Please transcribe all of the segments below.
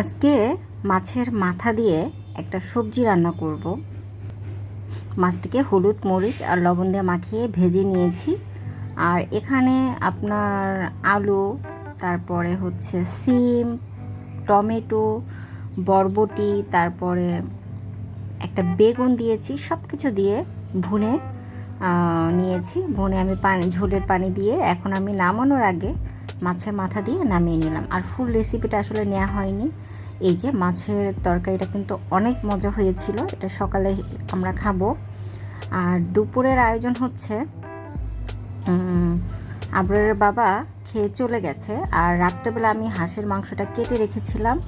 আজকে মাছের মাথা দিয়ে একটা সবজি রান্না করব। মাছটিকে হলুদ মরিচ আর লবণ দিয়ে মাখিয়ে ভেজে নিয়েছি। আর এখানে আপনার আলু, তারপরে হচ্ছে সিম, টমেটো, বরবটি, তারপরে একটা বেগুন দিয়েছি সব কিছু দিয়ে ভুনে নিয়েছি। ভুনে আমি পানি, ঝোলের পানি দিয়ে। এখন আমি নামানোর আগে মাছের মাথা দিয়ে নামিয়ে নিলাম। আর ফুল রেসিপিটা আসলে নেওয়া হয়নি। এই যে মাছের তরকারিটা কিন্তু অনেক মজা হয়েছিল। এটা সকালে আমরা খাব। আর দুপুরের আয়োজন হচ্ছে উম, আবরারের বাবা খেয়ে চলে গেছে। আর রাত্রেবেলা আমি হাঁসের মাংসটা কেটে রেখেছিলাম।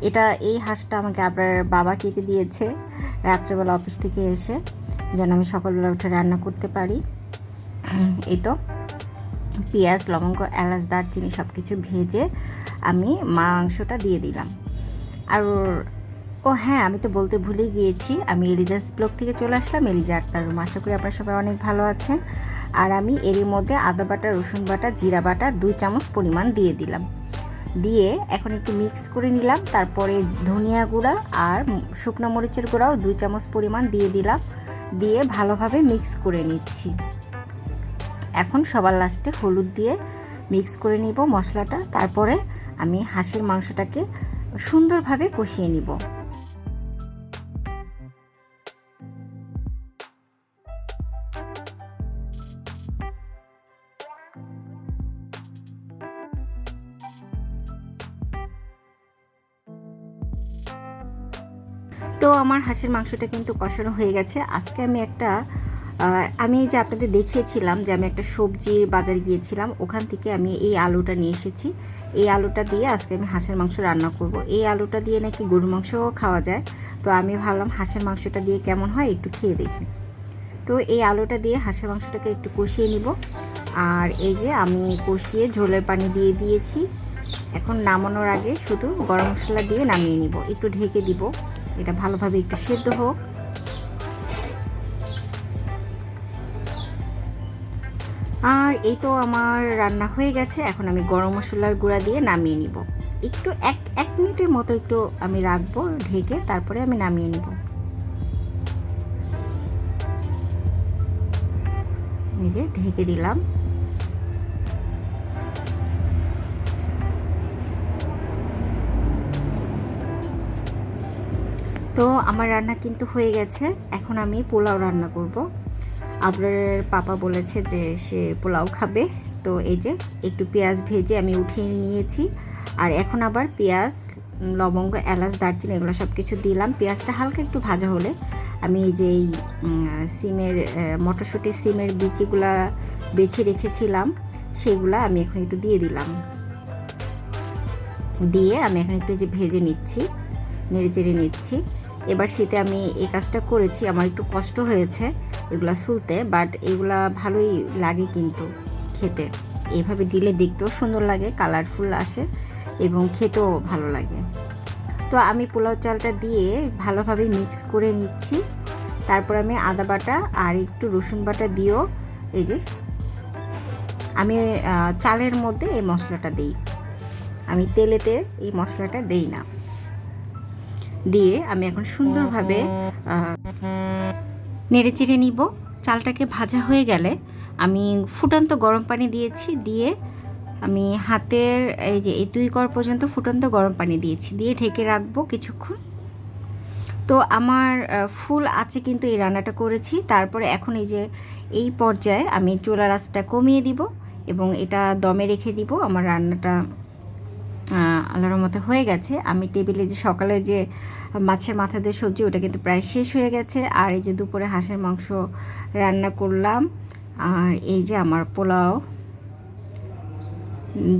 এটা এই হাঁসটা আমাকে আবরার বাবা কেটে দিয়েছে রাত্রেবেলা অফিস থেকে এসে যেন আমি সকালবেলা উঠে রান্না করতে পারি। এই তো। পেঁয়াজ, লবঙ্গ, এলাচ, দারচিনি সব কিছু ভেজে আমি মাংসটা দিয়ে দিলাম। আর ও হ্যাঁ আমি তো বলতে ভুলে গিয়েছি, আমি এলিজাস ব্লগ থেকে চলে আসলাম। এলিজা আক্তার রুম আশা করি আপনারা সবাই অনেক ভালো আছেন। আর আমি এরই মধ্যে আদা বাটা, রসুন বাটা, জিরা বাটা দুই চামচ পরিমাণ দিয়ে দিলাম। দিয়ে এখন একটু মিক্স করে নিলাম, তারপরে ধনিয়া গুঁড়া আর শুকনো মরিচের গুঁড়াও দুই চামচ পরিমাণ দিয়ে দিলাম। দিয়ে ভালোভাবে মিক্স করে নিচ্ছি। এখন সবার লাস্টে হলুদ দিয়ে মিক্স করে নিব মশলাটা। তারপরে আমি হাঁসের মাংসটাকে সুন্দরভাবে কষিয়ে নিব। তো আমার হাঁসের মাংসটা কিন্তু কষানো হয়ে গেছে। আজকে আমি একটা আমি এই যে আপনাদের দেখিয়েছিলাম যে আমি একটা সবজির বাজার গিয়েছিলাম, ওখান থেকে আমি এই আলুটা নিয়ে এসেছি। এই আলুটা দিয়ে আজকে আমি হাঁসের মাংস রান্না করব। এই আলুটা দিয়ে নাকি গরুর মাংসও খাওয়া যায়। তো আমি ভাবলাম হাঁসের মাংসটা দিয়ে কেমন হয় একটু খেয়ে দেখি। তো এই আলুটা দিয়ে হাঁসের মাংসটাকে একটু কষিয়ে নিব। আর এই যে আমি কষিয়ে ঝোলের পানি দিয়ে দিয়েছি। এখন নামানোর আগে শুধু গরম মশলা দিয়ে নামিয়ে নিব। একটু ঢেকে দিব। এটা ভালোভাবে একটু সেদ্ধ হোক। আর এই তো আমার রান্না হয়ে গেছে। এখন আমি গরম মশলার গুঁড়া দিয়ে নামিয়ে নিব। একটু এক এক মিনিটের মতো একটু আমি রাখব ঢেকে, তারপরে আমি নামিয়ে নিব। এই যে ঢেকে দিলাম। তো আমার রান্না কিন্তু হয়ে গেছে। এখন আমি পোলাও রান্না করব। আপনার পাপা বলেছে যে সে পোলাও খাবে। তো এই যে একটু পেঁয়াজ ভেজে আমি উঠিয়ে নিয়েছি। আর এখন আবার পেঁয়াজ, লবঙ্গ, এলাচ, দারচিনি এগুলো সব কিছু দিলাম। পেঁয়াজটা হালকা একটু ভাজা হলে আমি এই যে এই সিমের মটরশুঁটি, সিমের বিচিগুলা বেছে রেখেছিলাম, সেগুলা আমি এখন একটু দিয়ে দিলাম। দিয়ে আমি এখন একটু যে ভেজে নিচ্ছি, নেড়ে চেড়ে নিচ্ছি। এবার শীতে আমি এই কাজটা করেছি, আমার একটু কষ্ট হয়েছে। এগুলা সুলতে বাট এগুলা ভালোই লাগে কিন্তু খেতে। এইভাবে দিলে দেখতেও সুন্দর লাগে কালারফুল আসে এবং খেতেও ভালো লাগে। তো আমি পোলাও চালটা দিয়ে ভালোভাবে মিক্স করে নিচ্ছি। তারপর আমি আদা বাটা আর একটু রসুন বাটা দিয়েও এই যে আমি চালের মধ্যে এই মশলাটা দিই। আমি তেলেতে এই মশলাটা দেই না। দিয়ে আমি এখন সুন্দরভাবে নেড়ে চেড়ে নিব। চালটাকে ভাজা হয়ে গেলে আমি ফুটন্ত গরম পানি দিয়েছি, দিয়ে আমি হাতের এই যে এই দুই কর পর্যন্ত ফুটন্ত গরম পানি দিয়েছি, দিয়ে ঢেকে রাখব কিছুক্ষণ। তো আমার ফুল আছে কিন্তু এই রান্নাটা করেছি। তারপরে এখন এই যে এই পর্যায়ে আমি চুলা রাসটা কমিয়ে দিব এবং এটা দমে রেখে দিব। আমার রান্নাটা আল্লাহর মতো হয়ে গেছে। আমি টেবিলে যে সকালের যে মাছের মাথা দিয়ে সবজি, ওটা কিন্তু প্রায় শেষ হয়ে গেছে। আর এই যে দুপুরে হাঁসের মাংস রান্না করলাম। আর এই যে আমার পোলাও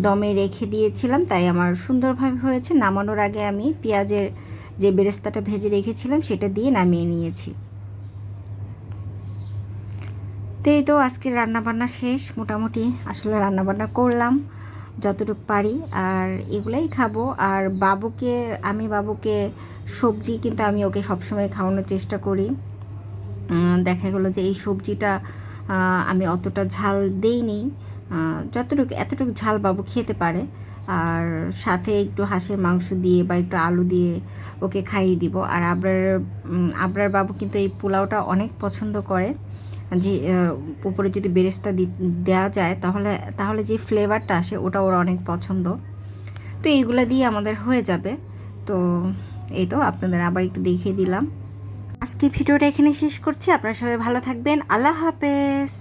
দমে রেখে দিয়েছিলাম, তাই আমার সুন্দরভাবে হয়েছে। নামানোর আগে আমি পেঁয়াজের যে বেরেস্তাটা ভেজে রেখেছিলাম, সেটা দিয়ে নামিয়ে নিয়েছি। তো এই তো আজকে রান্নাবান্না শেষ। মোটামুটি আসলে রান্নাবান্না করলাম। যতটুকু পারি আর এগুলাই খাব। আর বাবুকে, আমি বাবুকে সবজি কিন্তু আমি ওকে সবসময় খাওয়ানোর চেষ্টা করি। দেখা গেলো যে এই সবজিটা আমি অতটা ঝাল দেইনি। যতটুকু, এতটুকু ঝাল বাবু খেতে পারে। আর সাথে একটু হাঁসের মাংস দিয়ে বা একটু আলু দিয়ে ওকে খাইয়ে দিব। আর আবরার আবরার বাবু কিন্তু এই পোলাওটা অনেক পছন্দ করে। যে উপরে যদি বেরেস্তা দেওয়া যায়, তাহলে তাহলে যে ফ্লেভারটা আসে, ওটা ওরা অনেক পছন্দ। তো এইগুলো দিয়ে আমাদের হয়ে যাবে। তো এই তো, আপনাদের আবার একটু দেখিয়ে দিলাম। আজকে ভিডিওটা এখানে শেষ করছি। আপনারা সবাই ভালো থাকবেন। আল্লাহ হাফেজ।